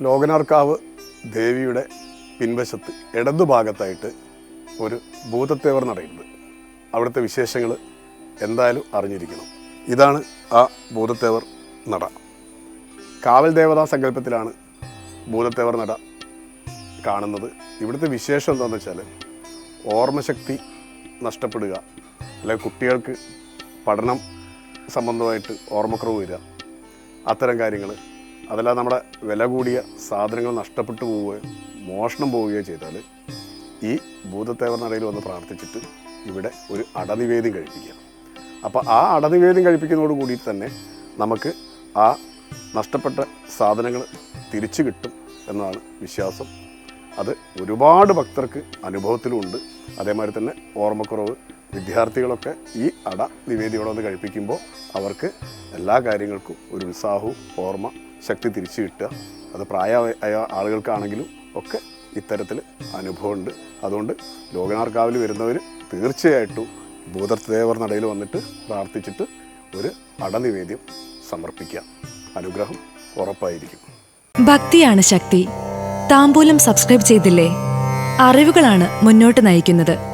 ലോകനാർക്കാവ് ദേവിയുടെ പിൻവശത്ത് ഇടതുഭാഗത്തായിട്ട് ഒരു ഭൂതത്തേവർ നടയുണ്ട് അവിടുത്തെ വിശേഷങ്ങൾ എന്തായാലും അറിഞ്ഞിരിക്കണം. ഇതാണ് ആ ഭൂതത്തേവർ നട. കാവൽ ദേവതാ സങ്കല്പത്തിലാണ് ഭൂതത്തേവർ നട കാണുന്നത്. ഇവിടുത്തെ വിശേഷം എന്താണെന്ന് വെച്ചാൽ ഓർമ്മശക്തി നഷ്ടപ്പെടുക അല്ലെങ്കിൽ കുട്ടികൾക്ക് പഠനം സംബന്ധമായിട്ട് ഓർമ്മക്കുറവ് വരിക അത്തരം കാര്യങ്ങൾ അതല്ലാതെ നമ്മുടെ വില കൂടിയ സാധനങ്ങൾ നഷ്ടപ്പെട്ടു പോവുകയോ മോഷണം പോവുകയോ ചെയ്താൽ ഈ ഭൂതത്തേവർനടയിൽ വന്ന് പ്രാർത്ഥിച്ചിട്ട് ഇവിടെ ഒരു അടനിവേദ്യം കഴിപ്പിക്കുക. അപ്പോൾ ആ അടനിവേദ്യം കഴിപ്പിക്കുന്നതോട് കൂടി തന്നെ നമുക്ക് ആ നഷ്ടപ്പെട്ട സാധനങ്ങൾ തിരിച്ചു കിട്ടും എന്നാണ് വിശ്വാസം. അത് ഒരുപാട് ഭക്തർക്ക് അനുഭവത്തിലുമുണ്ട് അതേമാതിരി തന്നെ ഓർമ്മക്കുറവ് വിദ്യാർത്ഥികളൊക്കെ ഈ അട നിവേദിയോടെ വന്ന് കഴിപ്പിക്കുമ്പോൾ അവർക്ക് എല്ലാ കാര്യങ്ങൾക്കും ഒരു ഉത്സാഹവും ഓർമ്മ ശക്തി തിരിച്ചു കിട്ടുക. അത് പ്രായമായ ആളുകൾക്കാണെങ്കിലും ഒക്കെ ഇത്തരത്തിൽ അനുഭവമുണ്ട്. അതുകൊണ്ട് ലോകനാർക്കാവിൽ വരുന്നവർ തീർച്ചയായിട്ടും ഭൂതദേവർ നടയിൽ വന്നിട്ട് പ്രാർത്ഥിച്ചിട്ട് ഒരു അട നിവേദ്യം സമർപ്പിക്കാം അനുഗ്രഹം ഉറപ്പായിരിക്കും. ഭക്തിയാണ് ശക്തി. താമ്പൂലം സബ്സ്ക്രൈബ് ചെയ്തില്ലേ? അറിവുകളാണ് മുന്നോട്ട് നയിക്കുന്നത്.